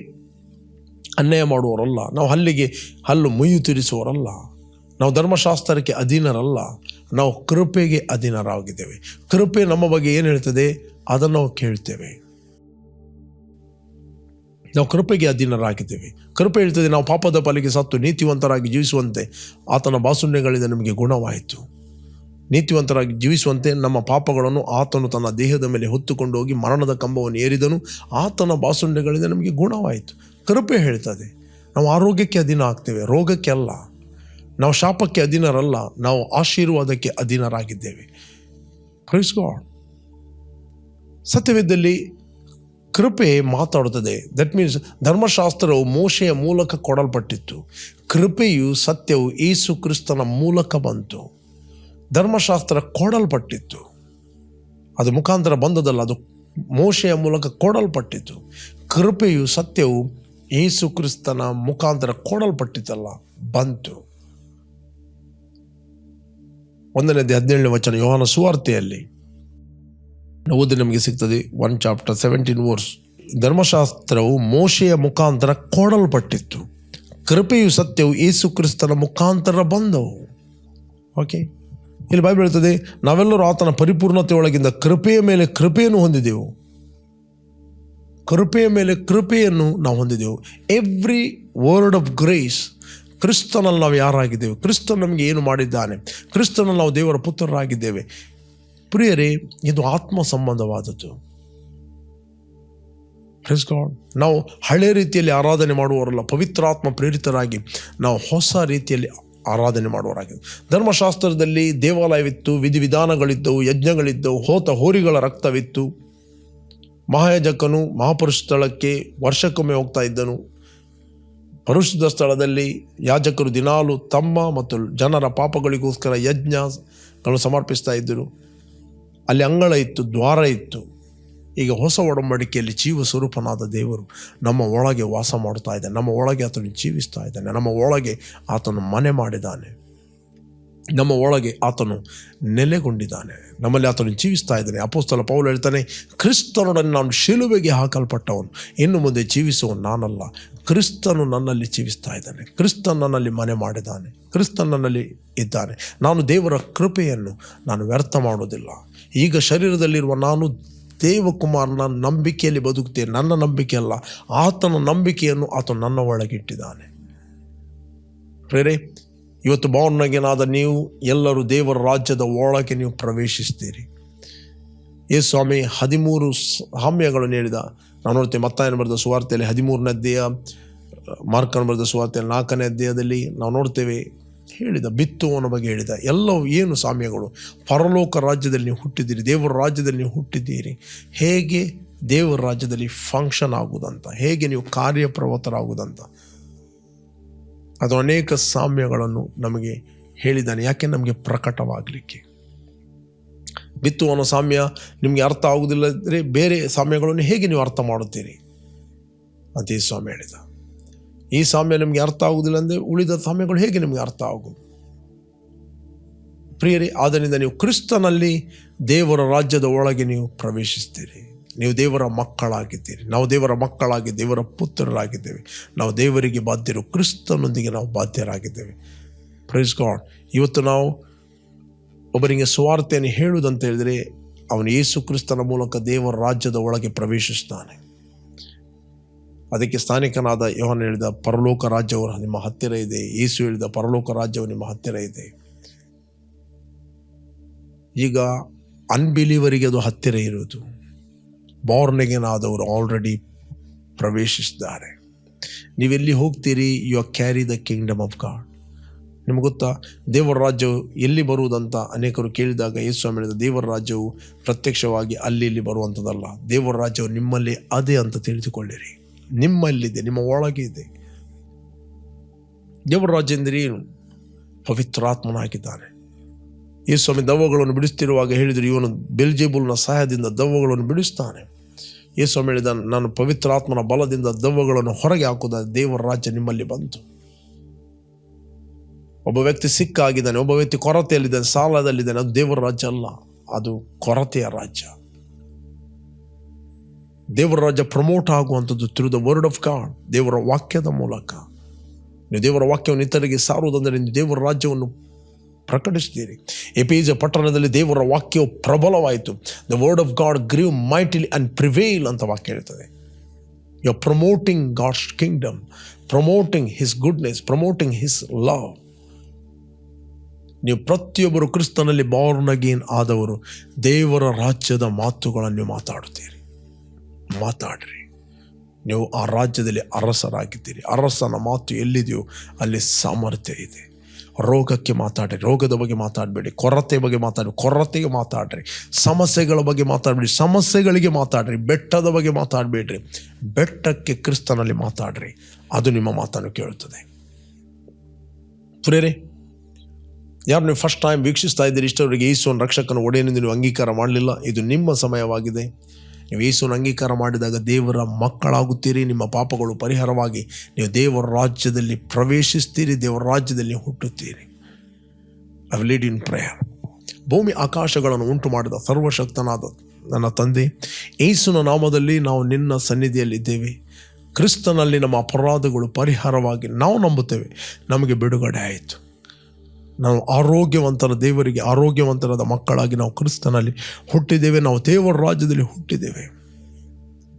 ಅನ್ಯಾಯ ಮಾಡುವವರಲ್ಲ. ನಾವು ಹಲ್ಲಿಗೆ ಹಲ್ಲು ಮುಯ್ಯು ತಿರಿಸುವವರಲ್ಲ. ನಾವು ಧರ್ಮಶಾಸ್ತ್ರಕ್ಕೆ ಅಧೀನರಲ್ಲ. ನಾವು ಕೃಪೆಗೆ ಅಧೀನರಾಗಿದ್ದೇವೆ. ಕೃಪೆ ನಮ್ಮ ಬಗ್ಗೆ ಏನು ಹೇಳ್ತದೆ? ಅದನ್ನು ನಾವು ಕೇಳ್ತೇವೆ. ನಾವು ಕೃಪೆಗೆ ಅಧೀನರಾಗಿದ್ದೇವೆ. ಕೃಪೆ ಹೇಳ್ತದೆ ನಾವು ಪಾಪದ ಪಾಲಿಗೆ ಸತ್ತು ನೀತಿವಂತರಾಗಿ ಜೀವಿಸುವಂತೆ ಆತನ ಬಾಸುಣ್ಯಗಳಿಂದ ನಮಗೆ ಗುಣವಾಯಿತು. ನೀತಿವಂತರಾಗಿ ಜೀವಿಸುವಂತೆ ನಮ್ಮ ಪಾಪಗಳನ್ನು ಆತನು ತನ್ನ ದೇಹದ ಮೇಲೆ ಹೊತ್ತುಕೊಂಡು ಹೋಗಿ ಮರಣದ ಕಂಬವನ್ನು ಏರಿದನು. ಆತನ ಬಾಸುಂಡೆಗಳಿಂದ ನಮಗೆ ಗುಣವಾಯಿತು. ಕೃಪೆ ಹೇಳ್ತದೆ, ನಾವು ಆರೋಗ್ಯಕ್ಕೆ ಅಧೀನ ಆಗ್ತೇವೆ, ರೋಗಕ್ಕೆ ಅಲ್ಲ. ನಾವು ಶಾಪಕ್ಕೆ ಅಧೀನರಲ್ಲ, ನಾವು ಆಶೀರ್ವಾದಕ್ಕೆ ಅಧೀನರಾಗಿದ್ದೇವೆ. ಪ್ರೈಸ್ ಗಾಡ್ ಸತ್ಯವಿದ್ದಲ್ಲಿ ಕೃಪೆ ಮಾತಾಡುತ್ತದೆ. ದಟ್ ಮೀನ್ಸ್ ಧರ್ಮಶಾಸ್ತ್ರವು ಮೋಶೆಯ ಮೂಲಕ ಕೊಡಲ್ಪಟ್ಟಿತ್ತು. ಕೃಪೆಯು ಸತ್ಯವು ಏಸು ಕ್ರಿಸ್ತನ ಮೂಲಕ ಬಂತು. ಧರ್ಮಶಾಸ್ತ್ರ ಕೊಡಲ್ಪಟ್ಟಿತ್ತು. ಅದು ಮುಖಾಂತರ ಬಂದದಲ್ಲ, ಅದು ಮೋಶೆಯ ಮೂಲಕ ಕೊಡಲ್ಪಟ್ಟಿತ್ತು. ಕೃಪೆಯು ಸತ್ಯವು ಏಸು ಕ್ರಿಸ್ತನ ಮುಖಾಂತರ ಕೊಡಲ್ಪಟ್ಟಿತ್ತಲ್ಲ, ಬಂತು. ಒಂದನೇದೇ ಹದಿನೇಳನೇ ವಚನ, ಯೋಹಾನ ಸುವಾರ್ತೆಯಲ್ಲಿ. ಓದಿ ನಮಗೆ ಸಿಗ್ತದೆ. ಒನ್ ಚಾಪ್ಟರ್ ಸೆವೆಂಟೀನ್ ವರ್ಸ್ ಧರ್ಮಶಾಸ್ತ್ರವು ಮೋಶೆಯ ಮುಖಾಂತರ ಕೊಡಲ್ಪಟ್ಟಿತ್ತು. ಕೃಪೆಯು ಸತ್ಯವು ಯೇಸು ಕ್ರಿಸ್ತನ ಮುಖಾಂತರ ಬಂದವು. ಓಕೆ ಇಲ್ಲಿ ಬೈಬಲ್ ಹೇಳ್ತದೆ, ನಾವೆಲ್ಲರೂ ಆತನ ಪರಿಪೂರ್ಣತೆಯೊಳಗಿಂದ ಕೃಪೆಯ ಮೇಲೆ ಕೃಪೆಯನ್ನು ಹೊಂದಿದೆವು. ಕೃಪೆಯ ಮೇಲೆ ಕೃಪೆಯನ್ನು ನಾವು ಹೊಂದಿದೆವು. ಎವ್ರಿ ವರ್ಡ್ ಆಫ್ ಗ್ರೇಸ್ ಕ್ರಿಸ್ತನಲ್ಲಿ ನಾವು ಯಾರಾಗಿದ್ದೇವೆ? ಕ್ರಿಸ್ತನ್ ನಮಗೆ ಏನು ಮಾಡಿದ್ದಾನೆ? ಕ್ರಿಸ್ತನಲ್ಲಿ ನಾವು ದೇವರ ಪುತ್ರರಾಗಿದ್ದೇವೆ. ಪ್ರಿಯರೇ, ಇದು ಆತ್ಮ ಸಂಬಂಧವಾದದ್ದು God. ನಾವು ಹಳೆ ರೀತಿಯಲ್ಲಿ ಆರಾಧನೆ ಮಾಡುವವರಲ್ಲ, ಪವಿತ್ರಾತ್ಮ ಪ್ರೇರಿತರಾಗಿ ನಾವು ಹೊಸ ರೀತಿಯಲ್ಲಿ ಆರಾಧನೆ ಮಾಡುವರಾಗಿದ್ದು ಧರ್ಮಶಾಸ್ತ್ರದಲ್ಲಿ ದೇವಾಲಯವಿತ್ತು, ವಿಧಿವಿಧಾನಗಳಿದ್ದವು, ಯಜ್ಞಗಳಿದ್ದವು, ಹೋತ ಹೋರಿಗಳ ರಕ್ತವಿತ್ತು. ಮಹಾಯಜಕನು ಮಹಾಪುರುಷ ಸ್ಥಳಕ್ಕೆ ವರ್ಷಕ್ಕೊಮ್ಮೆ ಹೋಗ್ತಾ ಇದ್ದನು. ಪರಿಶುದ್ಧ ಸ್ಥಳದಲ್ಲಿ ಯಾಜಕರು ದಿನಾಲು ತಮ್ಮ ಮತ್ತು ಜನರ ಪಾಪಗಳಿಗೋಸ್ಕರ ಯಜ್ಞಗಳು ಸಮರ್ಪಿಸ್ತಾ ಇದ್ದರು. ಅಲ್ಲಿ ಅಂಗಳ ಇತ್ತು, ದ್ವಾರ ಇತ್ತು. ಈಗ ಹೊಸ ಒಡಂಬಡಿಕೆಯಲ್ಲಿ ಜೀವ ಸ್ವರೂಪನಾದ ದೇವರು ನಮ್ಮ ಒಳಗೆ ವಾಸ ಮಾಡ್ತಾ ಇದ್ದಾನೆ. ನಮ್ಮ ಒಳಗೆ ಆತನು ಜೀವಿಸ್ತಾ ಇದ್ದಾನೆ. ನಮ್ಮ ಒಳಗೆ ಆತನು ಮನೆ ಮಾಡಿದ್ದಾನೆ. ನಮ್ಮ ಒಳಗೆ ಆತನು ನೆಲೆಗೊಂಡಿದ್ದಾನೆ. ನಮ್ಮಲ್ಲಿ ಆತನು ಜೀವಿಸ್ತಾ ಇದ್ದಾನೆ. ಅಪೋಸ್ತಲ ಪೌಲು ಹೇಳ್ತಾನೆ, ಕ್ರಿಸ್ತನೊಡನೆ ನಾನು ಶಿಲುಬೆಗೆ ಹಾಕಲ್ಪಟ್ಟವನು. ಇನ್ನು ಮುಂದೆ ಜೀವಿಸುವನು ನಾನಲ್ಲ. ಕ್ರಿಸ್ತನು ನನ್ನಲ್ಲಿ ಜೀವಿಸ್ತಾ ಇದ್ದಾನೆ. ನನ್ನಲ್ಲಿ ಮನೆ ಮಾಡಿದ್ದಾನೆ. ಕ್ರಿಸ್ತನ್ ನನ್ನಲ್ಲಿ ಇದ್ದಾನೆ. ನಾನು ದೇವರ ಕೃಪೆಯನ್ನು ನಾನು ವ್ಯರ್ಥ ಮಾಡೋದಿಲ್ಲ ಈಗ ಶರೀರದಲ್ಲಿರುವ ನಾನು ದೇವಕುಮಾರನ ನಂಬಿಕೆಯಲ್ಲಿ ಬದುಕುತ್ತೇನೆ. ನನ್ನ ನಂಬಿಕೆ ಅಲ್ಲ. ಆತನ ನಂಬಿಕೆಯನ್ನು ಆತ ನನ್ನ ಒಳಗಿಟ್ಟಿದ್ದಾನೆ. ಪ್ರೇರೆ ಇವತ್ತು ಬಾವನಗೇನಾದ ನೀವು ಎಲ್ಲರೂ ದೇವರ ರಾಜ್ಯದ ಒಳಗೆ ನೀವು ಪ್ರವೇಶಿಸ್ತೀರಿ ಏ ಸ್ವಾಮಿ ಹದಿಮೂರು ಹಾಮ್ಯಗಳನ್ನು ಹೇಳಿದ ನಾನು ನೋಡ್ತೇವೆ ಮತ್ತಾಯನ ಬರೆದ ಸುವಾರ್ತೆಯಲ್ಲಿ ಹದಿಮೂರನೇ ಅಧ್ಯಾಯ, ಮಾರ್ಕನ ಬರೆದ ಸುವಾರ್ತೆಯಲ್ಲಿ ನಾಲ್ಕನೇ ಅಧ್ಯಾಯದಲ್ಲಿ ನಾವು ನೋಡ್ತೇವೆ ಹೇಳಿದ ಬಿತ್ತುವನ ಬಗ್ಗೆ ಹೇಳಿದ, ಎಲ್ಲವೂ ಏನು ಸಾಮ್ಯಗಳು? ಪರಲೋಕ ರಾಜ್ಯದಲ್ಲಿ ನೀವು ಹುಟ್ಟಿದ್ದೀರಿ, ದೇವರ ರಾಜ್ಯದಲ್ಲಿ ನೀವು ಹುಟ್ಟಿದ್ದೀರಿ. ಹೇಗೆ ದೇವರ ರಾಜ್ಯದಲ್ಲಿ ಫಂಕ್ಷನ್ ಆಗುವುದಂತ ಹೇಗೆ ನೀವು ಕಾರ್ಯಪ್ರವೃತ್ತರಾಗುವುದಂತ ಅದು ಅನೇಕ ಸಾಮ್ಯಗಳನ್ನು ನಮಗೆ ಹೇಳಿದ್ದಾನೆ, ಯಾಕೆ ನಮಗೆ ಪ್ರಕಟವಾಗಲಿಕ್ಕೆ? ಬಿತ್ತುವನ ಸಾಮ್ಯ ನಿಮಗೆ ಅರ್ಥ ಆಗುವುದಿಲ್ಲದ್ರೆ ಬೇರೆ ಸಾಮ್ಯಗಳನ್ನು ಹೇಗೆ ನೀವು ಅರ್ಥ ಮಾಡುತ್ತೀರಿ? ಅಂತ ಸ್ವಾಮಿ ಹೇಳಿದ. ಈ ಸಾಮ್ಯ ನಿಮಗೆ ಅರ್ಥ ಆಗುವುದಿಲ್ಲ ಅಂದರೆ ಉಳಿದ ಸಾಮ್ಯಗಳು ಹೇಗೆ ನಿಮಗೆ ಅರ್ಥ ಆಗುವುದು? ಪ್ರಿಯರಿ, ಆದ್ದರಿಂದ ನೀವು ಕ್ರಿಸ್ತನಲ್ಲಿ ದೇವರ ರಾಜ್ಯದ ಒಳಗೆ ನೀವು ಪ್ರವೇಶಿಸ್ತೀರಿ. ನೀವು ದೇವರ ಮಕ್ಕಳಾಗಿದ್ದೀರಿ. ನಾವು ದೇವರ ಮಕ್ಕಳಾಗಿ, ದೇವರ ಪುತ್ರರಾಗಿದ್ದೇವೆ. ನಾವು ದೇವರಿಗೆ ಬಾಧ್ಯರು, ಕ್ರಿಸ್ತನೊಂದಿಗೆ ನಾವು ಬಾಧ್ಯರಾಗಿದ್ದೇವೆ. ಪ್ರೈಸ್ ಗಾಡ್ ಇವತ್ತು ನಾವು ಒಬ್ಬರಿಗೆ ಸುವಾರ್ತೆಯನ್ನು ಹೇಳುವುದಂತ ಹೇಳಿದರೆ, ಅವನು ಯೇಸು ಕ್ರಿಸ್ತನ ಮೂಲಕ ದೇವರ ರಾಜ್ಯದ ಒಳಗೆ ಪ್ರವೇಶಿಸ್ತಾನೆ. ಅದಕ್ಕೆ ಸ್ಥಾನಿಕನಾದ ಯೋಹನ್ ಹೇಳಿದ, ಪರಲೋಕ ರಾಜ್ಯವು ನಿಮ್ಮ ಹತ್ತಿರ ಇದೆ. ಯೇಸು ಹೇಳಿದ, ಪರಲೋಕ ರಾಜ್ಯವು ನಿಮ್ಮ ಹತ್ತಿರ ಇದೆ. ಈಗ ಅನ್ಬಿಲೀವರಿಗೆ ಅದು ಹತ್ತಿರ ಇರುವುದು. ಬಾರ್ನೆಗೆನಾದವರು ಆಲ್ರೆಡಿ ಪ್ರವೇಶಿಸಿದ್ದಾರೆ. ನೀವೆಲ್ಲಿ ಹೋಗ್ತೀರಿ? You are carry the kingdom of God ನಿಮ್ಗೆ ಗೊತ್ತಾ? ದೇವರ ರಾಜ್ಯವು ಎಲ್ಲಿ ಬರುವುದಂತ ಅನೇಕರು ಕೇಳಿದಾಗ ಯೇಸು ಹೇಳಿದ, ದೇವರ ರಾಜ್ಯವು ಪ್ರತ್ಯಕ್ಷವಾಗಿ ಅಲ್ಲಿ ಇಲ್ಲಿ ಬರುವಂಥದ್ದಲ್ಲ. ದೇವರ ರಾಜ್ಯವು ನಿಮ್ಮಲ್ಲಿ ಅದೇ ಅಂತ ತಿಳಿದುಕೊಳ್ಳಿರಿ. ನಿಮ್ಮಲ್ಲಿದೆ, ನಿಮ್ಮ ಒಳಗೆ ಇದೆ. ದೇವರ ರಾಜ್ಯ ಏನು ಪವಿತ್ರಾತ್ಮನಾಗಿದ್ದಾನೆ. ಈ ಸ್ವಾಮಿ ದವ್ವಗಳನ್ನು ಬಿಡಿಸ್ತಿರುವಾಗ ಹೇಳಿದರು, ಇವನು ಬೆಲ್ಜೆಬುಲ್ನ ಸಹಾಯದಿಂದ ದವ್ವಗಳನ್ನು ಬಿಡಿಸ್ತಾನೆ. ಈ ಸ್ವಾಮಿ ಹೇಳಿದ, ನಾನು ಪವಿತ್ರಾತ್ಮನ ಬಲದಿಂದ ದವ್ವಗಳನ್ನು ಹೊರಗೆ ಹಾಕುದ ದೇವರ ರಾಜ್ಯ ನಿಮ್ಮಲ್ಲಿ ಬಂತು. ಒಬ್ಬ ವ್ಯಕ್ತಿ ಸಿಕ್ಕಾಗಿದ್ದಾನೆ, ಒಬ್ಬ ವ್ಯಕ್ತಿ ಕೊರತೆಯಲ್ಲಿದ್ದಾನೆ, ಸಾಲದಲ್ಲಿದ್ದಾನೆ, ಅದು ದೇವರ ರಾಜ್ಯ ಅಲ್ಲ, ಅದು ಕೊರತೆಯ ರಾಜ್ಯ. ದೇವರ ರಾಜ್ಯ ಪ್ರಮೋಟ್ ಆಗುವಂಥದ್ದು through the word of God ದೇವರ ವಾಕ್ಯದ ಮೂಲಕ. ನೀವು ದೇವರ ವಾಕ್ಯವನ್ನು ಇತರರಿಗೆ ಸಾರುವುದಂದರೆ ನೀವು ದೇವರ ರಾಜ್ಯವನ್ನು ಪ್ರಕಟಿಸ್ತೀರಿ ಎಪೇಜ ಪಟ್ಟಣದಲ್ಲಿ ದೇವರ ವಾಕ್ಯವು ಪ್ರಬಲವಾಯಿತು. The word of God grew mightily and prevail ಅಂತ ವಾಕ್ಯ ಹೇಳ್ತದೆ. You are promoting God's kingdom promoting his goodness promoting his love ನೀವು ಪ್ರತಿಯೊಬ್ಬರು ಕ್ರಿಸ್ತನಲ್ಲಿ ಬಾರ್ನ್ ಅಗೇನ್ ಆದವರು ದೇವರ ರಾಜ್ಯದ ಮಾತುಗಳನ್ನು ಮಾತಾಡುತ್ತೀರಿ. ಮಾತಾಡ್ರಿ. ನೀವು ಆ ರಾಜ್ಯದಲ್ಲಿ ಅರಸರಾಗಿದ್ದೀರಿ. ಅರಸನ ಮಾತು ಎಲ್ಲಿದೆಯೋ ಅಲ್ಲಿ ಸಾಮರ್ಥ್ಯ ಇದೆ. ರೋಗಕ್ಕೆ ಮಾತಾಡ್ರಿ. ರೋಗದ ಬಗ್ಗೆ ಮಾತಾಡಬೇಡಿ. ಕೊರತೆ ಬಗ್ಗೆ ಮಾತಾಡಿ ಕೊರತೆಗೆ ಮಾತಾಡ್ರಿ. ಸಮಸ್ಯೆಗಳ ಬಗ್ಗೆ ಮಾತಾಡಬೇಡಿ. ಸಮಸ್ಯೆಗಳಿಗೆ ಮಾತಾಡ್ರಿ. ಬೆಟ್ಟದ ಬಗ್ಗೆ ಮಾತಾಡಬೇಡ್ರಿ. ಬೆಟ್ಟಕ್ಕೆ ಕ್ರಿಸ್ತನಲ್ಲಿ ಮಾತಾಡ್ರಿ. ಅದು ನಿಮ್ಮ ಮಾತನ್ನು ಕೇಳುತ್ತದೆ. ಪ್ರೇರೆ, ಯಾರು ನೀವು ಫಸ್ಟ್ ಟೈಮ್ ವೀಕ್ಷಿಸ್ತಾ ಇದ್ದೀರಿ ಇಷ್ಟವರೆಗೆ ಯೇಸುವನ್ನು ರಕ್ಷಕನ ಒಡೆಯನ್ನು ನೀವು ಅಂಗೀಕಾರ ಮಾಡಲಿಲ್ಲ. ಇದು ನಿಮ್ಮ ಸಮಯವಾಗಿದೆ. ನೀವು ಯೇಸುವನ್ನು ಅಂಗೀಕಾರ ಮಾಡಿದಾಗ ದೇವರ ಮಕ್ಕಳಾಗುತ್ತೀರಿ, ನಿಮ್ಮ ಪಾಪಗಳು ಪರಿಹಾರವಾಗಿ ನೀವು ದೇವರ ರಾಜ್ಯದಲ್ಲಿ ಪ್ರವೇಶಿಸ್ತೀರಿ, ದೇವರ ರಾಜ್ಯದಲ್ಲಿ ಹುಟ್ಟುತ್ತೀರಿ. ಐ ಲೀಡ್ ಇನ್ ಪ್ರೇಯರ್ ಭೂಮಿ ಆಕಾಶಗಳನ್ನು ಉಂಟು ಮಾಡಿದ ಸರ್ವಶಕ್ತನಾದ ನನ್ನ ತಂದೆ ಏಸುನ ನಾಮದಲ್ಲಿ ನಾವು ನಿನ್ನ ಸನ್ನಿಧಿಯಲ್ಲಿದ್ದೇವೆ. ಕ್ರಿಸ್ತನಲ್ಲಿ ನಮ್ಮ ಅಪರಾಧಗಳು ಪರಿಹಾರವಾಗಿ ನಾವು ನಂಬುತ್ತೇವೆ. ನಮಗೆ ಬಿಡುಗಡೆ ಆಯಿತು. ನಾವು ಆರೋಗ್ಯವಂತರ ದೇವರಿಗೆ ಆರೋಗ್ಯವಂತರಾದ ಮಕ್ಕಳಾಗಿ ನಾವು ಕ್ರಿಸ್ತನಲ್ಲಿ ಹುಟ್ಟಿದ್ದೇವೆ. ನಾವು ದೇವರ ರಾಜ್ಯದಲ್ಲಿ ಹುಟ್ಟಿದ್ದೇವೆ.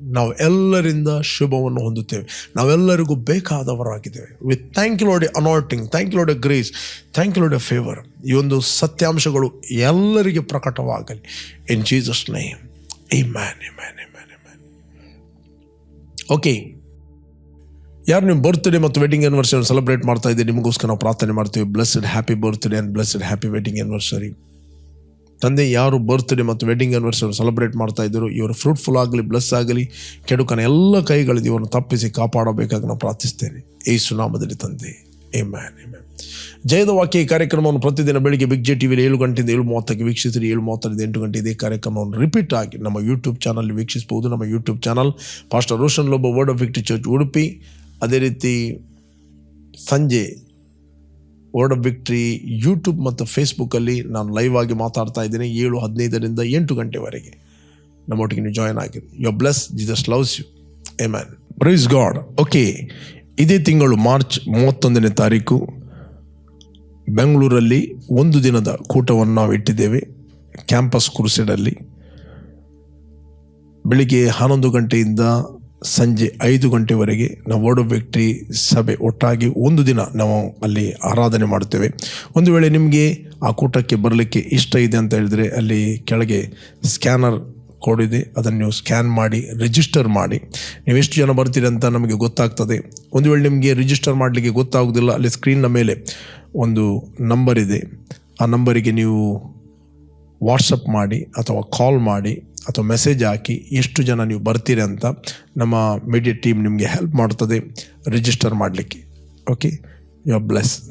ನಾವು ಎಲ್ಲರಿಂದ ಶುಭವನ್ನು ಹೊಂದುತ್ತೇವೆ. ನಾವೆಲ್ಲರಿಗೂ ಬೇಕಾದವರಾಗಿದ್ದೇವೆ. With thank you a anointing thank you Lord a grace thank you Lord a favour ಈ ಒಂದು ಸತ್ಯಾಂಶಗಳು ಎಲ್ಲರಿಗೆ ಪ್ರಕಟವಾಗಲಿ. In Jesus name amen amen amen amen okay ಯಾರು ನಿಮ್ಮ ಬರ್ತ್ಡೇ ಮತ್ತು ವೆಡ್ಡಿಂಗ್ ಆ್ಯನಿವರ್ಸರಿ ಸೆಲೆಬ್ರೇಟ್ ಮಾಡ್ತಾ ಇದ್ದೀವಿ ನಿಮಗೋಸ್ಕರ ನಾವು ಪ್ರಾರ್ಥನೆ ಮಾಡ್ತೀವಿ. Blessed happy birthday and blessed happy wedding anniversary ತಂದೆ, ಯಾರು ಬರ್ತ್ಡೇ ಮತ್ತು ವೆಡ್ಡಿಂಗ್ ಆ್ಯನಿವರ್ಸರಿ ಸೆಲೆಬ್ರೇಟ್ ಮಾಡ್ತಾ ಇದ್ದರು, ಇವರು ಫ್ರೂಟ್ಫುಲ್ ಆಗಲಿ ಬ್ಲೆಸ್ ಆಗಲಿ, ಕೆಡುಕನ ಎಲ್ಲ ಕೈಗಳಿದ್ದು ಇವರನ್ನು ತಪ್ಪಿಸಿ ಕಾಪಾಡಬೇಕಾಗಿ ನಾವು ಪ್ರಾರ್ಥಿಸ್ತೇನೆ. ಈ ಸುನಾಮದಲ್ಲಿ ತಂದೆ. ಎ ಮ್ಯಾನ್ ಎ ಮ್ಯಾನ್ ಜಯದ ವಾಕ್ಯ ಈ ಕಾರ್ಯಕ್ರಮವನ್ನು ಪ್ರತಿದಿನ ಬೆಳಿಗ್ಗೆ ಬಿಗ್ ಜೆ ಟಿವಿಯಲ್ಲಿ ಏಳು ಗಂಟೆಯಿಂದ ಏಳು ಮೂವತ್ತಕ್ಕೆ ವೀಕ್ಷಿಸಿರಿ. ಏಳು ಮೂವತ್ತರಿಂದ ಎಂಟು ಗಂಟೆ ಇದೇ ಕಾರ್ಯಕ್ರಮವನ್ನು ರಿಪೀಟ್ ಆಗಿ ನಮ್ಮ ಯೂಟ್ಯೂಬ್ ಚಾನಲ್ ವೀಕ್ಷಿಸಬಹುದು. ನಮ್ಮ YouTube channel pastor Roshan Lobo word of victory church Udupi ಅದೇ ರೀತಿ ಸಂಜೆ ವರ್ಡ್ ಆಫ್ ವಿಕ್ಟ್ರಿ ಯೂಟ್ಯೂಬ್ ಮತ್ತು ಫೇಸ್ಬುಕ್ಕಲ್ಲಿ ನಾನು ಲೈವ್ ಆಗಿ ಮಾತಾಡ್ತಾ ಇದ್ದೀನಿ ಏಳು ಹದಿನೈದರಿಂದ ಎಂಟು ಗಂಟೆವರೆಗೆ. ನಮ್ಮೊಟ್ಟಿಗೆ ನೀವು ಜಾಯ್ನ್ ಆಗಿರಿ. You bless Jesus loves you amen praise God okay ಇದೇ ತಿಂಗಳು ಮಾರ್ಚ್ ಮೂವತ್ತೊಂದನೇ ತಾರೀಕು. ಬೆಂಗಳೂರಲ್ಲಿ ಒಂದು ದಿನದ ಕೂಟವನ್ನು ನಾವು ಇಟ್ಟಿದ್ದೇವೆ. ಕ್ಯಾಂಪಸ್ ಕುರುಸೆಡಲ್ಲಿ ಬೆಳಿಗ್ಗೆ ಹನ್ನೊಂದು ಗಂಟೆಯಿಂದ ಸಂಜೆ ಐದು ಗಂಟೆವರೆಗೆ ನಾವು ವರ್ಡ್ ವ್ಯಕ್ತಿ ಸಭೆ ಒಟ್ಟಾಗಿ ಒಂದು ದಿನ ನಾವು ಅಲ್ಲಿ ಆರಾಧನೆ ಮಾಡುತ್ತೇವೆ. ಒಂದು ವೇಳೆ ನಿಮಗೆ ಆ ಕೂಟಕ್ಕೆ ಬರಲಿಕ್ಕೆ ಇಷ್ಟ ಇದೆ ಅಂತ ಹೇಳಿದರೆ ಅಲ್ಲಿ ಕೆಳಗೆ ಸ್ಕ್ಯಾನರ್ ಕೋಡ್ ಇದೆ. ಅದನ್ನು ನೀವು ಸ್ಕ್ಯಾನ್ ಮಾಡಿ, ರಿಜಿಸ್ಟರ್ ಮಾಡಿ. ನೀವು ಎಷ್ಟು ಜನ ಬರ್ತೀರಿ ಅಂತ ನಮಗೆ ಗೊತ್ತಾಗ್ತದೆ. ಒಂದು ವೇಳೆ ನಿಮಗೆ ರಿಜಿಸ್ಟರ್ ಮಾಡಲಿಕ್ಕೆ ಗೊತ್ತಾಗೋದಿಲ್ಲ, ಅಲ್ಲಿ ಸ್ಕ್ರೀನ್ನ ಮೇಲೆ ಒಂದು ನಂಬರ್ ಇದೆ. ಆ ನಂಬರಿಗೆ ನೀವು ವಾಟ್ಸಪ್ ಮಾಡಿ ಅಥವಾ ಕಾಲ್ ಮಾಡಿ ಅಥವಾ ಮೆಸೇಜ್ ಹಾಕಿ ಎಷ್ಟು ಜನ ನೀವು ಬರ್ತೀರಿ ಅಂತ ನಮ್ಮ ಮೀಡಿಯಾ ಟೀಮ್ ನಿಮಗೆ ಹೆಲ್ಪ್ ಮಾಡ್ತದೆ ರಿಜಿಸ್ಟರ್ ಮಾಡಲಿಕ್ಕೆ. Okay you bless